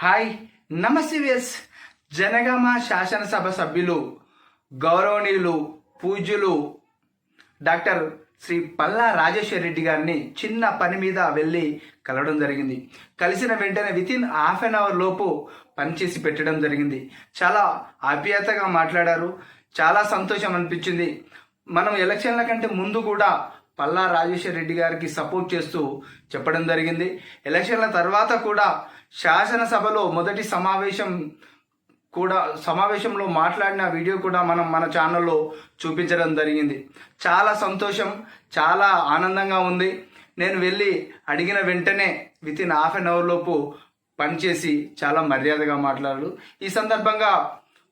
Hi నమస్తే వేస్ జనగామ శాసనసభ సభ్యులు గౌరవనీయులు పూజ్యులు డాక్టర్ శ్రీ పల్లా రాజేశ్వర్ రెడ్డి గారిని చిన్న పని మీద వెళ్ళి కలవడం జరిగింది. కలిసిన వెంటనే within half an hour లోపు పనిచేసి పెట్టడం జరిగింది. చాలా ఆప్యాయతగా మాట్లాడారు. చాలా సంతోషం అనిపించింది. మనం ఎలక్షన్ల కంటే ముందు కూడా పల్లా రాజేశ్వర్ రెడ్డి గారికి సపోర్ట్ చేస్తూ చెప్పడం జరిగింది. ఎలక్షన్ల తర్వాత కూడా శాసనసభలో మొదటి సమావేశం కూడా సమావేశంలో మాట్లాడిన వీడియో కూడా మనం మన ఛానల్లో చూపించడం జరిగింది. చాలా సంతోషం చాలా ఆనందంగా ఉంది. నేను వెళ్ళి అడిగిన వెంటనే within half an hour లోపు పనిచేసి చాలా మర్యాదగా మాట్లాడారు ఈ సందర్భంగా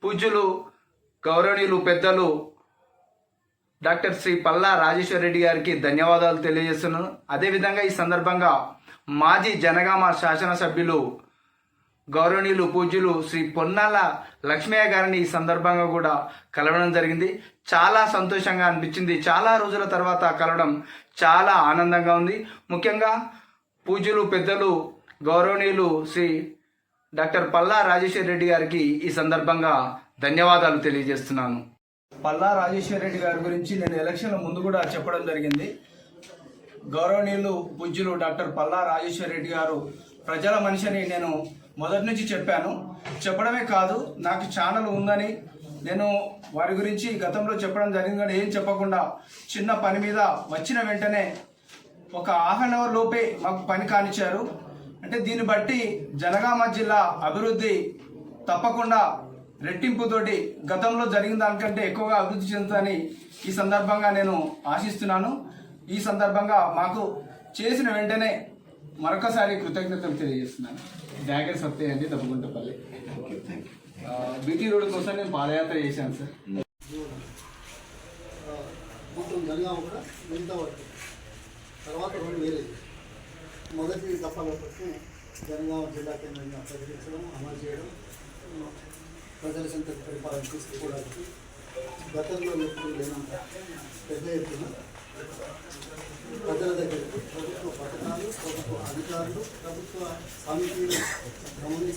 పూజ్యులు గౌరవనీయులు పెద్దలు డాక్టర్ శ్రీ పల్లా రాజేశ్వర రెడ్డి గారికి ధన్యవాదాలు తెలియజేస్తున్నాను. అదేవిధంగా ఈ సందర్భంగా మాజీ జనగామ శాసనసభ్యులు గౌరవనీయులు పూజ్యులు శ్రీ పొన్నాల లక్ష్మయ్య గారిని ఈ సందర్భంగా కూడా కలవడం జరిగింది. చాలా సంతోషంగా అనిపించింది. చాలా రోజుల తర్వాత కలవడం చాలా ఆనందంగా ఉంది. ముఖ్యంగా పూజ్యులు పెద్దలు గౌరవనీయులు శ్రీ డాక్టర్ పల్లా రాజేశ్వర రెడ్డి గారికి ఈ సందర్భంగా ధన్యవాదాలు తెలియజేస్తున్నాను. పల్లా రాజేశ్వర రెడ్డి గారి గురించి నేను ఎలక్షన్ల ముందు కూడా చెప్పడం జరిగింది. గౌరవనీయులు పూజ్యులు డాక్టర్ పల్లా రాజేశ్వర రెడ్డి గారు ప్రజల మనిషిని నేను మొదటి నుంచి చెప్పాను. చెప్పడమే కాదు నాకు ఛానల్ ఉందని నేను వారి గురించి గతంలో చెప్పడం జరిగింది కానీ ఏం చెప్పకుండా చిన్న పని మీద వచ్చిన వెంటనే ఒక హాఫ్ అన్ అవర్ లోపే మాకు పని కానిచ్చారు. అంటే దీన్ని బట్టి జనగామ జిల్లా అభివృద్ధి తప్పకుండా రెట్టింపుతోటి గతంలో జరిగిన దానికంటే ఎక్కువగా అభివృద్ధి చెందుతుందని ఈ సందర్భంగా నేను ఆశిస్తున్నాను. ఈ సందర్భంగా మాకు చేసిన వెంటనే మరొకసారి కృతజ్ఞతలు తెలియజేస్తున్నాను. జాగర్ సత్య అండి తప్పకుంటపల్లి. బీటీ రోడ్ కోసం నేను పాదయాత్ర చేశాను సార్. తర్వాత రెండు వేరేది మొదటి దఫాలో వచ్చి జనగామ జిల్లా కేంద్రంగా ప్రకటించడం అమలు చేయడం ప్రజల సంత పరిపాలన తీసుకోవడానికి గతంలో ఎప్పుడు లేనంత పెద్ద ఎత్తున ప్రజల దగ్గరికి ప్రభుత్వ పథకాలు ప్రభుత్వ అధికారులు ప్రభుత్వ సమితిలు గమనించి